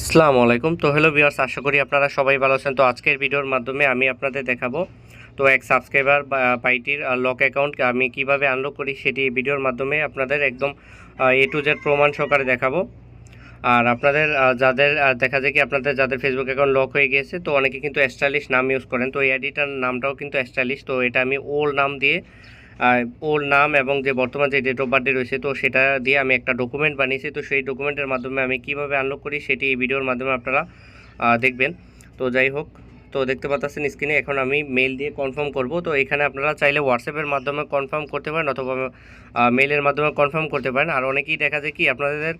আসসালামু আলাইকুম। তো হ্যালো ভিউয়ার্স আশা করি আপনারা সবাই ভালো আছেন। তো আজকের ভিডিওর মাধ্যমে আমি আপনাদের দেখাবো তো এক সাবস্ক্রাইবার বাইটির লক অ্যাকাউন্ট আমি কীভাবে আনলক করি সেটি ভিডিওর মাধ্যমে আপনাদের একদম এ টু জেড প্রমাণ সহকারে দেখাবো। আর আপনাদের যাদের দেখা যায় কি আপনাদের যাদের ফেসবুক অ্যাকাউন্ট লক হয়ে গিয়েছে, তো অনেকে কিন্তু স্টাইলিশ নাম ইউজ করেন। তো এই আইডিটার নামটাও কিন্তু স্টাইলিশ তো এটা আমি ওল্ড নাম দিয়ে ওল্ড নাম এবং যে বর্তমান যে ডেট অফ বার্থডে রয়েছে, তো সেটা দিয়ে আমি একটা ডকুমেন্ট বানিয়েছি। তো সেই ডকুমেন্টের মাধ্যমে আমি কীভাবে আনলক করি সেটি এই ভিডিওর মাধ্যমে আপনারা দেখবেন। তো যাই হোক, তো দেখতে পাচ্ছেন স্ক্রিনে এখন আমি মেল দিয়ে কনফার্ম করব। তো এখানে আপনারা চাইলে হোয়াটসঅ্যাপের মাধ্যমে কনফার্ম করতে পারেন অথবা মেলের মাধ্যমে কনফার্ম করতে পারেন। আর অনেকেই দেখা যায় কি, আপনাদের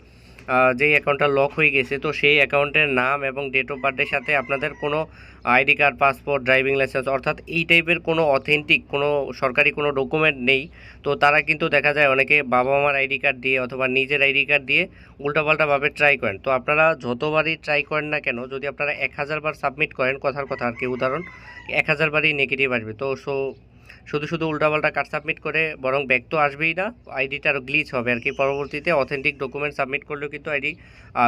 যেই অ্যাকাউন্টটা লক হয়ে গেছে, তো সেই অ্যাকাউন্টের নাম এবং ডেট অফ বার্থের সাথে আপনাদের কোনো ID card passport driving licence অর্থাৎ এই টাইপের কোনো অথেন্টিক কোনো সরকারি কোনো ডকুমেন্ট নেই। তো তারা কিন্তু দেখা যায় অনেকে বাবা মার আইডি কার্ড দিয়ে অথবা নিজের আইডি কার্ড দিয়ে উল্টাপাল্টাভাবে ট্রাই করেন। তো আপনারা যতবারই ট্রাই করেন না কেন, যদি আপনারা এক হাজার বার সাবমিট করেন, কথার কথা আর কি, উদাহরণ, এক হাজার বারই নেগেটিভ আসবে। তো সো শুধু শুধু উল্টাপাল্টা কার্ড সাবমিট করে বরং ব্যাক তো আসবেই না। আইডিটা আরও গ্লিচ হবে আর কি। পরবর্তীতে অথেন্টিক ডকুমেন্ট সাবমিট করলেও কিন্তু আইডি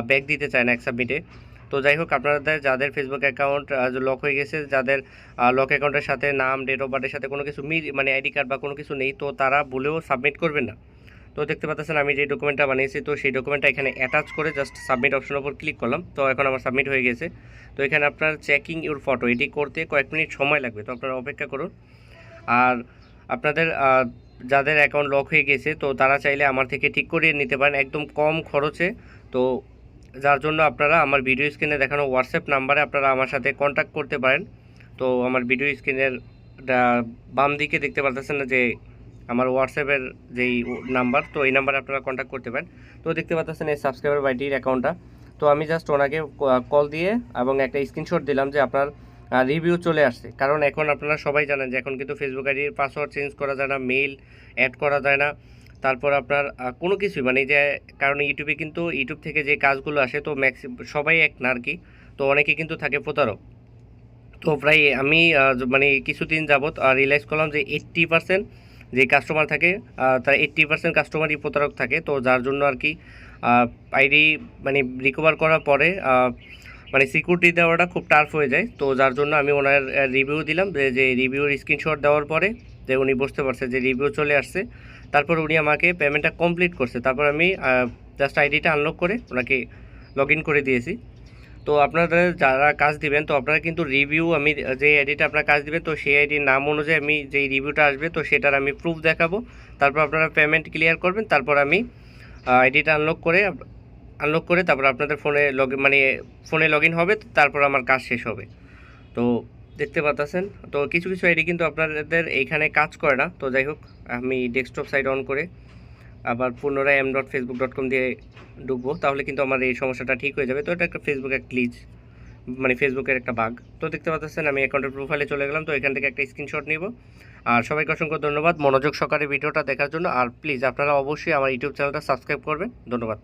ব্যাক দিতে চায় না এক সাবমিটে তো যাই হোক, আপনাদের যাদের ফেসবুক অ্যাকাউন্ট লক হয়ে গেছে, যাদের লক অ্যাকাউন্টের সাথে নাম ডেট অফ বার্থের সাথে কোনো কিছু মানে আইডি কার্ড বা কোনো কিছু নেই, তো তারা বলেও সাবমিট করবেন না। তো দেখতে পাচ্ছেন আমি যে ডকুমেন্টটা বানিয়েছি, তো সেই ডকুমেন্টটা এখানে অ্যাটাচ করে জাস্ট সাবমিট অপশনের উপর ক্লিক করলাম। তো এখন আমার সাবমিট হয়ে গেছে। তো এখানে আপনার চেকিং ইউর ফটো এটি করতে কয়েক মিনিট সময় লাগবে। তো আপনারা অপেক্ষা করুন। আর আপনাদের যাদের অ্যাকাউন্ট লক হয়ে গেছে, তো তারা চাইলে আমার থেকে ঠিক করিয়ে নিতে পারেন একদম কম খরচে। তো যার জন্য আপনারা আমার ভিডিও স্ক্রিনে দেখানো হোয়াটসঅ্যাপ নাম্বারে আপনারা আমার সাথে কন্ট্যাক্ট করতে পারেন। তো আমার ভিডিও স্ক্রিনের বাম দিকে দেখতে পারতেছেন না যে আমার হোয়াটসঅ্যাপের যেই নাম্বার তো এই নাম্বারে আপনারা কন্ট্যাক্ট করতে পারেন। তো দেখতে পাচ্ছেন এই সাবস্ক্রাইবার বাইটির অ্যাকাউন্টটা তো আমি জাস্ট ওনাকে কল দিয়ে এবং একটা স্ক্রিনশট দিলাম যে আপনার রিভিউ চলে আসছে। কারণ এখন আপনারা সবাই জানেন যে এখন কিন্তু ফেসবুক আইডির পাসওয়ার্ড চেঞ্জ করা যায় না মেইল অ্যাড করা যায় না। তারপর আপনার কোনো কিছুই মানে যে, কারণ ইউটিউবে কিন্তু ইউটিউব থেকে যে কাজগুলো আসে, তো ম্যাক্সি সবাই এক না আর কি তো অনেকে কিন্তু থাকে প্রতারক। তো প্রায় আমি মানে কিছুদিন যাবৎ রিয়েলাইজ করলাম যে এইট্টি পার্সেন্ট যে কাস্টমার থাকে তার এইট্টি পার্সেন্ট কাস্টমারই প্রতারক থাকে। তো যার জন্য আর কি আইডি মানে রিকভার করার পরে মানে সিকিউরিটি দেওয়াটা খুব টাফ হয়ে যায়। তো যার জন্য আমি ওনার রিভিউ দিলাম যে রিভিউর স্ক্রিনশট দেওয়ার পরে যে উনি বুঝতে পারছে যে রিভিউ চলে আসছে। তারপর উনি আমাকে পেমেন্টটা কমপ্লিট করছে। তারপর আমি জাস্ট আইডিটা আনলক করে ওনাকে লগ করে দিয়েছি। তো আপনাদের যারা কাজ দিবেন, তো আপনারা কিন্তু রিভিউ আমি যে আইডিটা আপনার কাজ দিবেন, তো সেই আইডির নাম অনুযায়ী আমি যেই রিভিউটা আসবে, তো সেটার আমি প্রুফ দেখাবো। তারপর আপনারা পেমেন্ট ক্লিয়ার করবেন। তারপর আমি আইডিটা আনলক করে আনলক করে তারপর আপনাদের ফোনে লগ মানে ফোনে লগ হবে, তারপর আমার কাজ শেষ হবে। তো দেখতে পাচ্ছেন তো কিছু কিছু আইডি কিন্তু আপনাদের এইখানে কাজ করে না। তো যাই হোক, আমি ডেস্কটপ সাইট অন করে আবার পুনরায় M dot Facebook dot com দিয়ে ঢুকবো। তাহলে কিন্তু আমার এই সমস্যাটা ঠিক হয়ে যাবে। তো এটা একটা ফেসবুকের ক্লিচ মানে ফেসবুকের একটা বাগ তো দেখতে পাচ্ছেন আমি অ্যাকাউন্টের প্রোফাইলে চলে গেলাম। তো এখান থেকে একটা স্ক্রিনশট নিব। আর সবাইকে অসংখ্য ধন্যবাদ। মনোযোগ সহকারে ভিডিওটা দেখার জন্য। আর প্লিজ আপনারা অবশ্যই আমার ইউটিউব চ্যানেলটা সাবস্ক্রাইব করবেন। ধন্যবাদ।